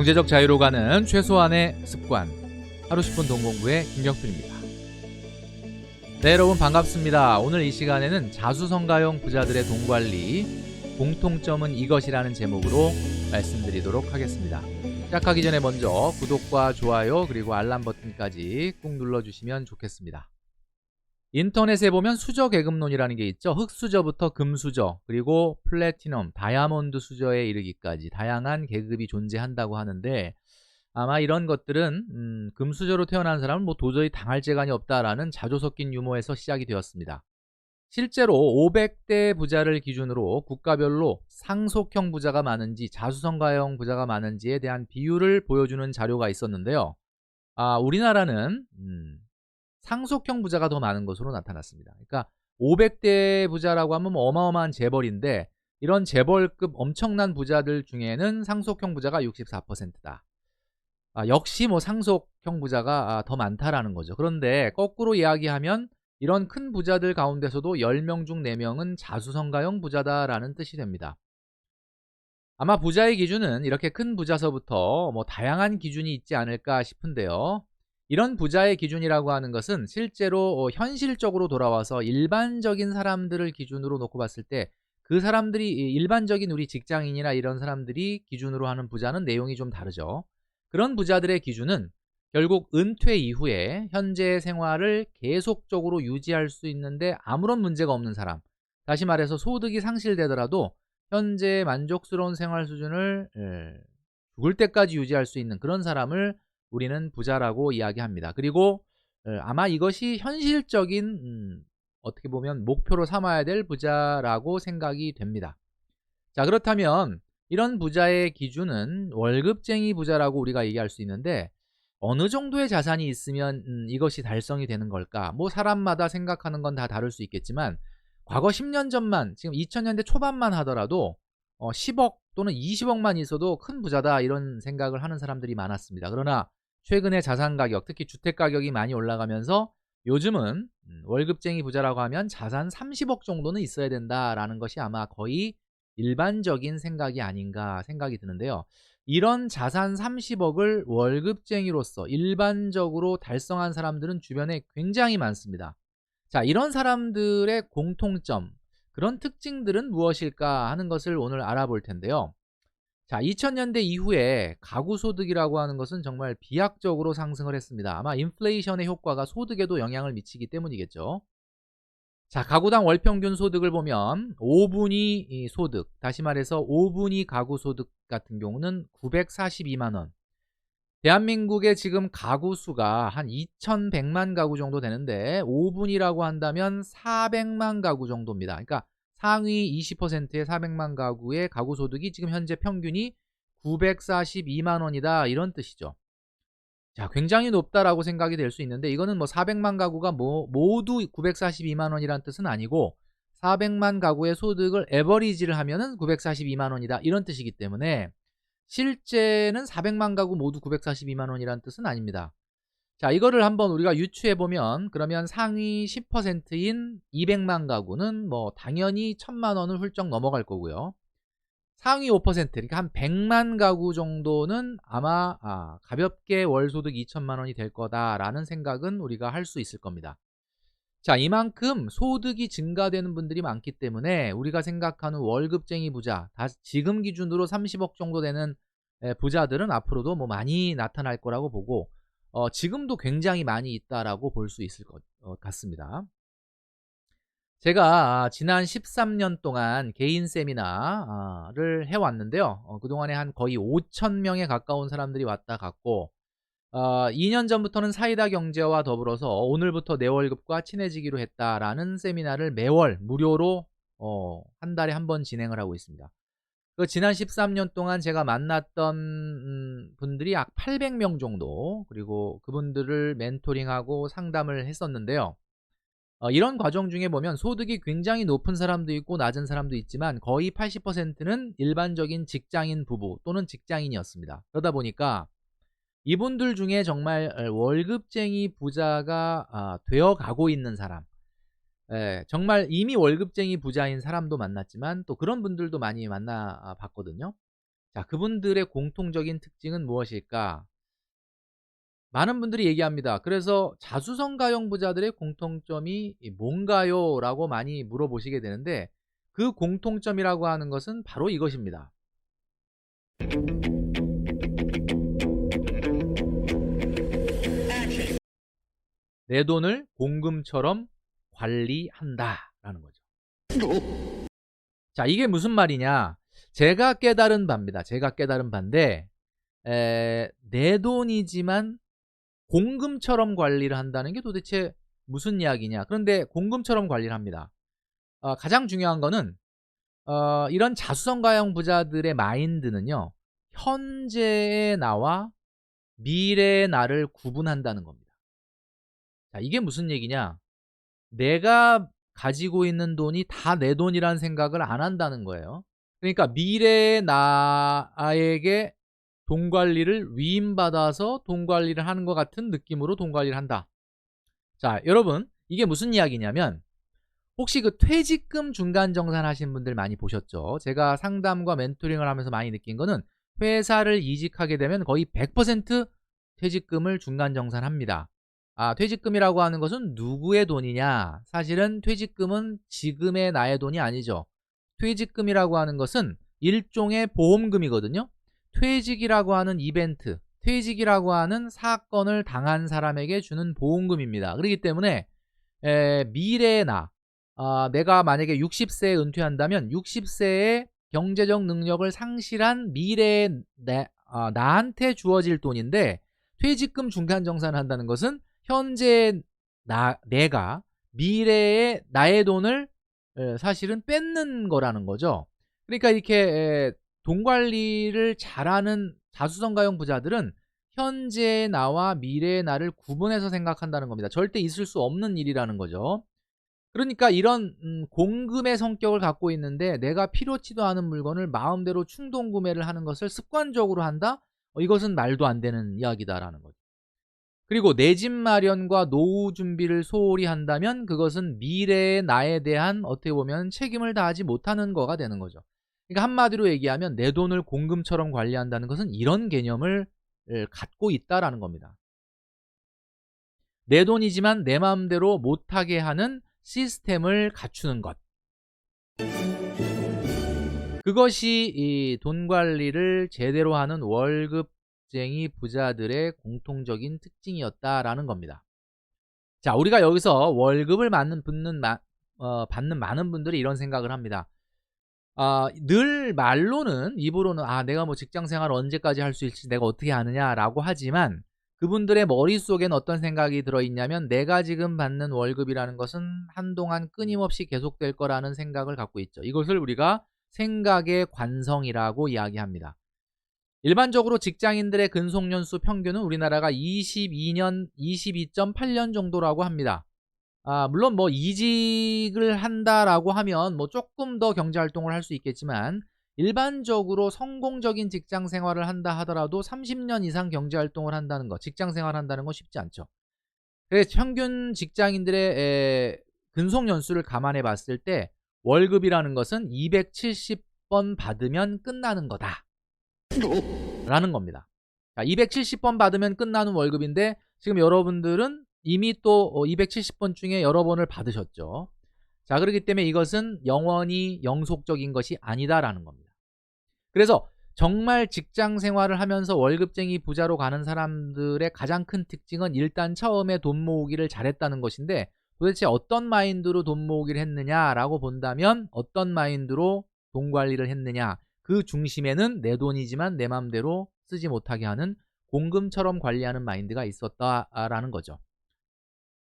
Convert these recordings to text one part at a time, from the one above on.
경제적 자유로 가는 최소한의 습관 하루 10분 동공부의 김경필입니다. 네 여러분 반갑습니다. 오늘 이 시간에는 자수성가형 부자들의 돈 관리 공통점은 이것이라는 제목으로 말씀드리도록 하겠습니다. 시작하기 전에 먼저 구독과 좋아요 그리고 알람 버튼까지 꾹 눌러주시면 좋겠습니다. 인터넷에 보면 수저 계급론이라는 게 있죠. 흙수저부터 금수저, 그리고 플래티넘, 다이아몬드 수저에 이르기까지 다양한 계급이 존재한다고 하는데 아마 이런 것들은 음, 금수저로 태어난 사람은 뭐 도저히 당할 재간이 없다라는 자조 섞인 유머에서 시작이 되었습니다. 실제로 500대 부자를 기준으로 국가별로 상속형 부자가 많은지 자수성가형 부자가 많은지에 대한 비율을 보여주는 자료가 있었는데요. 아, 우리나라는 음, 상속형 부자가 더 많은 것으로 나타났습니다. 그러니까 500대 부자라고 하면 뭐 어마어마한 재벌인데 이런 재벌급 엄청난 부자들 중에는 상속형 부자가 64%다. 아, 역시 뭐 상속형 부자가 아, 더 많다라는 거죠. 그런데 거꾸로 이야기하면 이런 큰 부자들 가운데서도 10명 중 4명은 자수성가형 부자다라는 뜻이 됩니다. 아마 부자의 기준은 이렇게 큰 부자서부터 뭐 다양한 기준이 있지 않을까 싶은데요. 이런 부자의 기준이라고 하는 것은 실제로 어, 현실적으로 돌아와서 일반적인 사람들을 기준으로 놓고 봤을 때 그 사람들이 일반적인 우리 직장인이나 이런 사람들이 기준으로 하는 부자는 내용이 좀 다르죠. 그런 부자들의 기준은 결국 은퇴 이후에 현재 생활을 계속적으로 유지할 수 있는데 아무런 문제가 없는 사람. 다시 말해서 소득이 상실되더라도 현재 만족스러운 생활 수준을 예, 죽을 때까지 유지할 수 있는 그런 사람을 우리는 부자라고 이야기합니다. 그리고 어, 아마 이것이 현실적인 음, 어떻게 보면 목표로 삼아야 될 부자라고 생각이 됩니다. 자 그렇다면 이런 부자의 기준은 월급쟁이 부자라고 우리가 얘기할 수 있는데 어느 정도의 자산이 있으면 음, 이것이 달성이 되는 걸까? 뭐 사람마다 생각하는 건 다 다를 수 있겠지만 과거 10년 전만 지금 2000년대 초반만 하더라도 어, 10억 또는 20억만 있어도 큰 부자다 이런 생각을 하는 사람들이 많았습니다. 그러나 최근에 자산 가격, 특히 주택 가격이 많이 올라가면서 요즘은 음, 월급쟁이 부자라고 하면 자산 30억 정도는 있어야 된다라는 것이 아마 거의 일반적인 생각이 아닌가 생각이 드는데요. 이런 자산 30억을 월급쟁이로서 일반적으로 달성한 사람들은 주변에 굉장히 많습니다. 자, 이런 사람들의 공통점, 그런 특징들은 무엇일까 하는 것을 오늘 알아볼 텐데요. 자, 2000년대 이후에 가구 소득이라고 하는 것은 정말 비약적으로 상승을 했습니다. 아마 인플레이션의 효과가 소득에도 영향을 미치기 때문이겠죠. 자, 가구당 월 평균 소득을 보면 5분위 소득, 다시 말해서 5분위 가구 소득 같은 경우는 942만 원. 대한민국의 지금 가구 수가 한 2,100만 가구 정도 되는데 5분이라고 한다면 400만 가구 정도입니다. 그러니까 상위 20%의 400만 가구의 가구 소득이 지금 현재 평균이 942만 원이다 이런 뜻이죠. 자, 굉장히 높다라고 생각이 될 수 있는데 이거는 뭐 400만 가구가 뭐 모두 942만 원이란 뜻은 아니고 400만 가구의 소득을 에버리지를 하면은 942만 원이다 이런 뜻이기 때문에 실제는 400만 가구 모두 942만 원이란 뜻은 아닙니다. 자, 이거를 한번 우리가 유추해 보면 그러면 상위 10%인 200만 가구는 뭐 당연히 1000만 원을 훌쩍 넘어갈 거고요. 상위 5% 그러니까 한 100만 가구 정도는 아마 아, 가볍게 월 소득 2천만 원이 될 거다라는 생각은 우리가 할 수 있을 겁니다. 자, 이만큼 소득이 증가되는 분들이 많기 때문에 우리가 생각하는 월급쟁이 부자, 다 지금 기준으로 30억 정도 되는 부자들은 앞으로도 뭐 많이 나타날 거라고 보고 어, 지금도 굉장히 많이 있다라고 볼 수 있을 것 어, 같습니다. 제가 지난 13년 동안 개인 세미나를 해왔는데요. 어, 그동안에 한 거의 5천명에 가까운 사람들이 왔다 갔고, 어, 2년 전부터는 사이다 경제와 더불어서 오늘부터 내 월급과 친해지기로 했다라는 세미나를 매월 무료로 어, 한 달에 한 번 진행을 하고 있습니다. 그 지난 13년 동안 제가 만났던 음, 분들이 약 800명 정도 그리고 그분들을 멘토링하고 상담을 했었는데요. 어, 이런 과정 중에 보면 소득이 굉장히 높은 사람도 있고 낮은 사람도 있지만 거의 80%는 일반적인 직장인 부부 또는 직장인이었습니다. 그러다 보니까 이분들 중에 정말 월급쟁이 부자가 아, 되어 가고 있는 사람 예, 정말 이미 월급쟁이 부자인 사람도 만났지만 또 그런 분들도 많이 만나 봤거든요. 자, 그분들의 공통적인 특징은 무엇일까? 많은 분들이 얘기합니다. 그래서 자수성가형 부자들의 공통점이 뭔가요? 라고 많이 물어보시게 되는데 그 공통점이라고 하는 것은 바로 이것입니다. 내 돈을 공금처럼 관리한다 라는 거죠. 자, 이게 무슨 말이냐? 제가 깨달은 바입니다. 제가 깨달은 바인데 에, 내 돈이지만 공금처럼 관리를 한다는 게 도대체 무슨 이야기냐? 그런데 공금처럼 관리를 합니다. 어, 가장 중요한 거는 어, 이런 자수성가형 부자들의 마인드는요. 현재의 나와 미래의 나를 구분한다는 겁니다. 자, 이게 무슨 얘기냐? 내가 가지고 있는 돈이 다 내 돈이라는 생각을 안 한다는 거예요. 그러니까 미래의 나에게 돈 관리를 위임받아서 돈 관리를 하는 것 같은 느낌으로 돈 관리를 한다. 자, 여러분, 이게 무슨 이야기냐면 혹시 그 퇴직금 중간 정산 하신 분들 많이 보셨죠? 제가 상담과 멘토링을 하면서 많이 느낀 거는 회사를 이직하게 되면 거의 100% 퇴직금을 중간 정산합니다. 아, 퇴직금이라고 하는 것은 누구의 돈이냐? 사실은 퇴직금은 지금의 나의 돈이 아니죠. 퇴직금이라고 하는 것은 일종의 보험금이거든요. 퇴직이라고 하는 이벤트, 퇴직이라고 하는 사건을 당한 사람에게 주는 보험금입니다. 그렇기 때문에 에, 미래의 나, 아, 내가 만약에 60세에 은퇴한다면 60세에 경제적 능력을 상실한 미래의 내, 아, 나한테 주어질 돈인데 퇴직금 중간 정산을 한다는 것은 현재 나 내가 미래의 나의 돈을 사실은 뺏는 거라는 거죠. 그러니까 이렇게 돈 관리를 잘하는 자수성가형 부자들은 현재의 나와 미래의 나를 구분해서 생각한다는 겁니다. 절대 있을 수 없는 일이라는 거죠. 그러니까 이런 음, 공금의 성격을 갖고 있는데 내가 필요치도 않은 물건을 마음대로 충동 구매를 하는 것을 습관적으로 한다? 어, 이것은 말도 안 되는 이야기다라는 거죠. 그리고 내 집 마련과 노후 준비를 소홀히 한다면 그것은 미래의 나에 대한 어떻게 보면 책임을 다하지 못하는 거가 되는 거죠. 그러니까 한마디로 얘기하면 내 돈을 공금처럼 관리한다는 것은 이런 개념을 갖고 있다라는 겁니다. 내 돈이지만 내 마음대로 못하게 하는 시스템을 갖추는 것. 그것이 이 돈 관리를 제대로 하는 월급 쟁이 부자들의 공통적인 특징이었다라는 겁니다. 자, 우리가 여기서 월급을 받는, 받는, 어, 받는 많은 분들이 이런 생각을 합니다. 아, 늘 말로는 입으로는 아 내가 뭐 직장 생활 언제까지 할 수 있을지 내가 어떻게 아느냐라고 하지만 그분들의 머릿속엔 어떤 생각이 들어있냐면 내가 지금 받는 월급이라는 것은 한동안 끊임없이 계속될 거라는 생각을 갖고 있죠. 이것을 우리가 생각의 관성이라고 이야기합니다. 일반적으로 직장인들의 근속연수 평균은 우리나라가 22년, 22.8년 정도라고 합니다. 아, 물론 뭐 이직을 한다라고 하면 뭐 조금 더 경제 활동을 할 수 있겠지만 일반적으로 성공적인 직장 생활을 한다 하더라도 30년 이상 경제 활동을 한다는 거, 직장 생활 한다는 건 쉽지 않죠. 그래서 평균 직장인들의 에, 근속 연수를 감안해 봤을 때 월급이라는 것은 270번 받으면 끝나는 거다. 라는 겁니다. 270번 받으면 끝나는 월급인데 지금 여러분들은 이미 또 270번 중에 여러 번을 받으셨죠. 자, 그렇기 때문에 이것은 영원히 영속적인 것이 아니다라는 겁니다. 그래서 정말 직장 생활을 하면서 월급쟁이 부자로 가는 사람들의 가장 큰 특징은 일단 처음에 돈 모으기를 잘했다는 것인데 도대체 어떤 마인드로 돈 모으기를 했느냐라고 본다면 어떤 마인드로 돈 관리를 했느냐 그 중심에는 내 돈이지만 내 맘대로 쓰지 못하게 하는 공금처럼 관리하는 마인드가 있었다라는 거죠.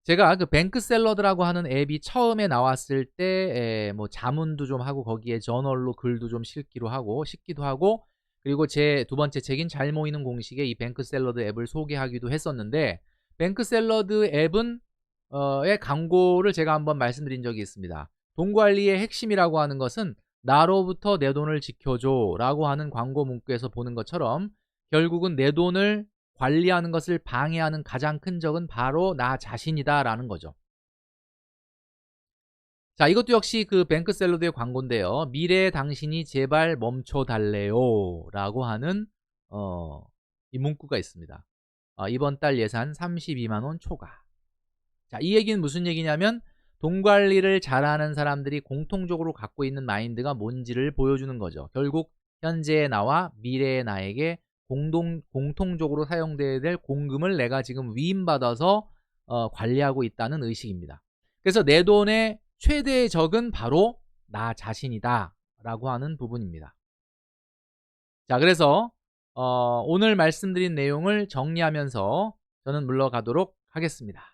제가 그 뱅크샐러드라고 하는 앱이 처음에 나왔을 때 뭐 자문도 좀 하고 거기에 저널로 글도 좀 실기로 하고 싣기도 하고 그리고 제 두 번째 책인 잘 모이는 공식에 이 뱅크샐러드 앱을 소개하기도 했었는데 뱅크샐러드 앱은 어의 광고를 제가 한번 말씀드린 적이 있습니다. 돈 관리의 핵심이라고 하는 것은 나로부터 내 돈을 지켜줘 라고 하는 광고 문구에서 보는 것처럼 결국은 내 돈을 관리하는 것을 방해하는 가장 큰 적은 바로 나 자신이다 라는 거죠. 자, 이것도 역시 그 뱅크샐러드의 광고인데요. 미래의 당신이 제발 멈춰 달래요. 라고 하는, 어, 이 문구가 있습니다. 어, 이번 달 예산 32만원 초과. 자, 이 얘기는 무슨 얘기냐면, 돈 관리를 잘하는 사람들이 공통적으로 갖고 있는 마인드가 뭔지를 보여주는 거죠. 결국, 현재의 나와 미래의 나에게 공동, 공통적으로 사용돼야 될 공금을 내가 지금 위임받아서 어, 관리하고 있다는 의식입니다. 그래서 내 돈의 최대의 적은 바로 나 자신이다 라고 하는 부분입니다. 자 그래서 어, 오늘 말씀드린 내용을 정리하면서 저는 물러가도록 하겠습니다.